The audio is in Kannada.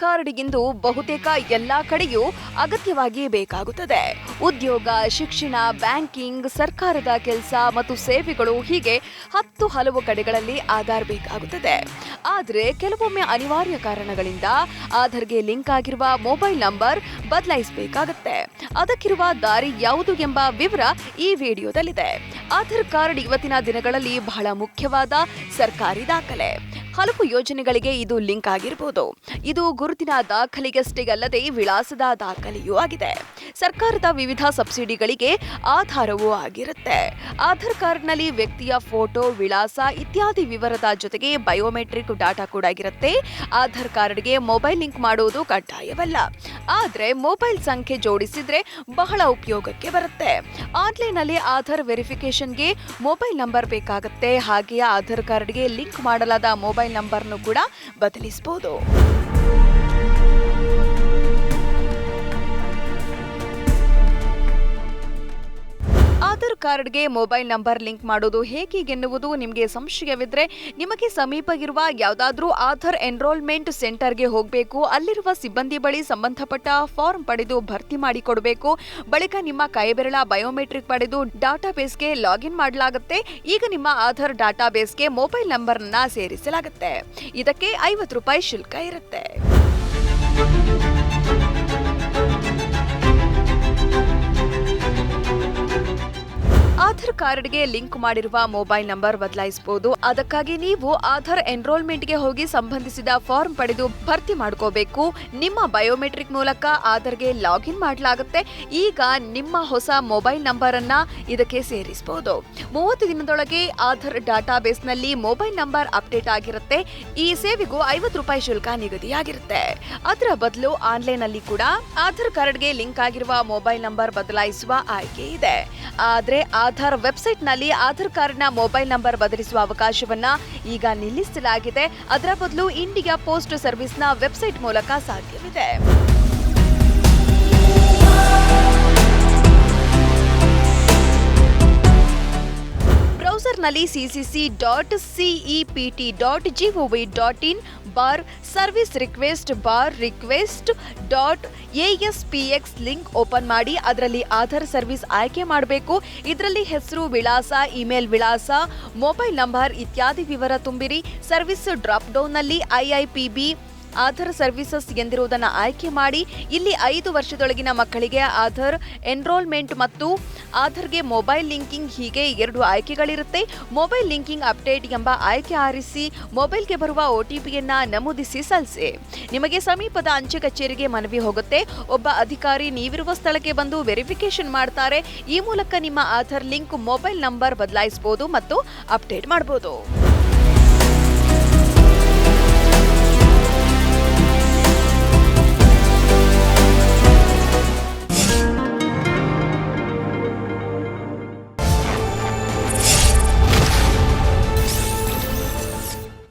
ಕಾರ್ಡ್ ಇಂದು ಬಹುತೇಕ ಎಲ್ಲಾ ಕಡೆಯೂ ಅಗತ್ಯವಾಗಿ ಬೇಕಾಗುತ್ತದೆ. ಉದ್ಯೋಗ, ಶಿಕ್ಷಣ, ಬ್ಯಾಂಕಿಂಗ್, ಸರ್ಕಾರದ ಕೆಲಸ ಮತ್ತು ಸೇವೆಗಳು ಹೀಗೆ ಹತ್ತು ಹಲವು ಕಡೆಗಳಲ್ಲಿ ಆಧಾರ್ ಬೇಕಾಗುತ್ತದೆ. ಆದರೆ ಕೆಲವೊಮ್ಮೆ ಅನಿವಾರ್ಯ ಕಾರಣಗಳಿಂದ ಆಧಾರ್ಗೆ ಲಿಂಕ್ ಆಗಿರುವ ಮೊಬೈಲ್ ನಂಬರ್ ಬದಲಾಯಿಸಬೇಕಾಗತ್ತೆ. ಅದಕ್ಕಿರುವ ದಾರಿ ಯಾವುದು ಎಂಬ ವಿವರ ಈ ವಿಡಿಯೋದಲ್ಲಿದೆ. ಆಧಾರ್ ಕಾರ್ಡ್ ಇವತ್ತಿನ ದಿನಗಳಲ್ಲಿ ಬಹಳ ಮುಖ್ಯವಾದ ಸರ್ಕಾರಿ ದಾಖಲೆ. ಹಲವು ಯೋಜನೆಗಳಿಗೆ ಇದು ಲಿಂಕ್ ಆಗಿರಬಹುದು ಇದು ಗುರುತಿನ ದಾಖಲೆಗಷ್ಟೇ ಅಲ್ಲದೆ ವಿಳಾಸದ ದಾಖಲೆಯೂ ಆಗಿದೆ. ಸರ್ಕಾರದ ವಿವಿಧ ಸಬ್ಸಿಡಿಗಳಿಗೆ ಆಧಾರವೂ ಆಗಿರುತ್ತೆ. ಆಧಾರ್ ಕಾರ್ಡ್ನಲ್ಲಿ ವ್ಯಕ್ತಿಯ ಫೋಟೋ, ವಿಳಾಸ ಇತ್ಯಾದಿ ವಿವರದ ಜೊತೆಗೆ ಬಯೋಮೆಟ್ರಿಕ್ ಡಾಟಾ ಕೂಡ ಇರುತ್ತೆ ಆಧಾರ್ ಕಾರ್ಡ್ಗೆ ಮೊಬೈಲ್ ಲಿಂಕ್ ಮಾಡುವುದು ಕಡ್ಡಾಯವಲ್ಲ. ಆದರೆ ಮೊಬೈಲ್ ಸಂಖ್ಯೆ ಜೋಡಿಸಿದ್ರೆ ಬಹಳ ಉಪಯೋಗಕ್ಕೆ ಬರುತ್ತೆ. ಆನ್ಲೈನ್ನಲ್ಲಿ ಆಧಾರ್ ವೆರಿಫಿಕೇಶನ್ಗೆ ಮೊಬೈಲ್ ನಂಬರ್ ಬೇಕಾಗುತ್ತೆ. ಹಾಗೆಯೇ ಆಧಾರ್ ಕಾರ್ಡ್ಗೆ ಲಿಂಕ್ ಮಾಡಲಾದ ಮೊಬೈಲ್ ನಂಬರ್ನು ಕೂಡ ಬದಲಿಸಬಹುದು ಕಾರ್ಡ್ಗೆ ಮೊಬೈಲ್ ನಂಬರ್ ಲಿಂಕ್ ಮಾಡೋದು ಹೇಗೆ ಎನ್ನುವುದು ನಿಮಗೆ ಸಂಶಯವಿದ್ರೆ ನಿಮಗೆ ಸಮೀಪವಿರುವ ಯಾವುದಾದ್ರೂ ಆಧಾರ್ ಎನ್ರೋಲ್ಮೆಂಟ್ ಸೆಂಟರ್ಗೆ ಹೋಗಬೇಕು. ಅಲ್ಲಿರುವ ಸಿಬ್ಬಂದಿ ಬಳಿ ಸಂಬಂಧಪಟ್ಟ ಫಾರ್ಮ್ ಪಡೆದು ಭರ್ತಿ ಮಾಡಿಕೊಡಬೇಕು. ಬಳಿಕ ನಿಮ್ಮ ಕೈಬೆರಳ ಬಯೋಮೆಟ್ರಿಕ್ ಪಡೆದು ಡಾಟಾಬೇಸ್ಗೆ ಲಾಗಿನ್ ಮಾಡಲಾಗುತ್ತೆ. ಈಗ ನಿಮ್ಮ ಆಧಾರ್ ಡಾಟಾಬೇಸ್ಗೆ ಮೊಬೈಲ್ ನಂಬರ್ನ ಸೇರಿಸಲಾಗುತ್ತೆ. ಇದಕ್ಕೆ ಐವತ್ತು ರೂಪಾಯಿ ಶುಲ್ಕ ಇರುತ್ತೆ. ಕಾರ್ಡ್ಗೆ ಲಿಂಕ್ ಮಾಡಿರುವ ಮೊಬೈಲ್ ನಂಬರ್ ಬದಲಾಯಿಸಬಹುದು. ಅದಕ್ಕಾಗಿ ನೀವು ಆಧಾರ್ ಎನ್ರೋಲ್ಮೆಂಟ್ಗೆ ಹೋಗಿ ಸಂಬಂಧಿಸಿದ ಫಾರ್ಮ್ ಪಡೆದು ಭರ್ತಿ ಮಾಡ್ಕೋಬೇಕು. ನಿಮ್ಮ ಬಯೋಮೆಟ್ರಿಕ್ ಮೂಲಕ ಆಧಾರ್ಗೆ ಲಾಗಿನ್ ಮಾಡಲಾಗುತ್ತೆ. ಈಗ ನಿಮ್ಮ ಹೊಸ ಮೊಬೈಲ್ ನಂಬರ್ ಅನ್ನ ಇದಕ್ಕೆ ಸೇರಿಸಬಹುದು. ಮೂವತ್ತು ದಿನದೊಳಗೆ ಆಧಾರ್ ಡಾಟಾಬೇಸ್ನಲ್ಲಿ ಮೊಬೈಲ್ ನಂಬರ್ ಅಪ್ಡೇಟ್ ಆಗಿರುತ್ತೆ. ಈ ಸೇವೆಗೂ ಐವತ್ತು ರೂಪಾಯಿ ಶುಲ್ಕ ನಿಗದಿಯಾಗಿರುತ್ತೆ. ಅದರ ಬದಲು ಆನ್ಲೈನ್ ಅಲ್ಲಿ ಕೂಡ ಆಧಾರ್ ಕಾರ್ಡ್ಗೆ ಲಿಂಕ್ ಆಗಿರುವ ಮೊಬೈಲ್ ನಂಬರ್ ಬದಲಾಯಿಸುವ ಆಯ್ಕೆ ಇದೆ. ಆದರೆ ಆಧಾರ್ ನಲ್ಲಿ ಆಧಾರ್ ಕಾರ್ಡ್ನ ಮೊಬೈಲ್ ನಂಬರ್ ಬದಲಿಸುವ ಅವಕಾಶವನ್ನ ಈಗ ನಿಲ್ಲಿಸಲಾಗಿದೆ. ಅದರ ಬದಲು ಇಂಡಿಯಾ ಪೋಸ್ಟ್ ಸರ್ವಿಸ್ನ ವೆಬ್ಸೈಟ್ ಮೂಲಕ ಸಾಧ್ಯವಿದೆ. ಬ್ರೌಸರ್ನಲ್ಲಿ CCC dot CEPT dot GOV dot in bar service request bar request dot ASPX link open ಮಾಡಿ ಅದರಲ್ಲಿ ಆಧಾರ್ ಸರ್ವಿಸ್ ಆಯ್ಕೆ ಮಾಡಬೇಕು. ಇದರಲ್ಲಿ ಹೆಸರು ವಿಳಾಸ ಇಮೇಲ್ ವಿಳಾಸ ಮೊಬೈಲ್ ನಂಬರ್ ಇತ್ಯಾದಿ ವಿವರ ತುಂಬಿರಿ. ಸರ್ವಿಸ್ ಡ್ರಾಪ್ ಡೌನ್ನಲ್ಲಿ ಐಐಪಿಬಿ ಆಧಾರ್ ಸರ್ವಿಸಸ್ ಎಂದಿರುವುದನ್ನು ಆಯ್ಕೆ ಮಾಡಿ ಇಲ್ಲಿ ಐದು ವರ್ಷದೊಳಗಿನ ಮಕ್ಕಳಿಗೆ ಆಧಾರ್ ಎನ್ರೋಲ್ಮೆಂಟ್ ಮತ್ತು ಆಧಾರ್ಗೆ ಮೊಬೈಲ್ ಲಿಂಕಿಂಗ್ ಹೀಗೆ ಎರಡು ಆಯ್ಕೆಗಳಿರುತ್ತೆ. ಮೊಬೈಲ್ ಲಿಂಕಿಂಗ್ ಅಪ್ಡೇಟ್ ಎಂಬ ಆಯ್ಕೆ ಆರಿಸಿ ಮೊಬೈಲ್ಗೆ ಬರುವ ಒ ಟಿ ಪಿಯನ್ನು ನಮೂದಿಸಿ ಸಲ್ಲಿಸಿ. ನಿಮಗೆ ಸಮೀಪದ ಅಂಚೆ ಕಚೇರಿಗೆ ಮನವಿ ಹೋಗುತ್ತೆ. ಒಬ್ಬ ಅಧಿಕಾರಿ ನೀವಿರುವ ಸ್ಥಳಕ್ಕೆ ಬಂದು ವೆರಿಫಿಕೇಶನ್ ಮಾಡ್ತಾರೆ. ಈ ಮೂಲಕ ನಿಮ್ಮ ಆಧಾರ್ ಲಿಂಕ್ ಮೊಬೈಲ್ ನಂಬರ್ ಬದಲಾಯಿಸಬಹುದು ಮತ್ತು ಅಪ್ಡೇಟ್ ಮಾಡಬಹುದು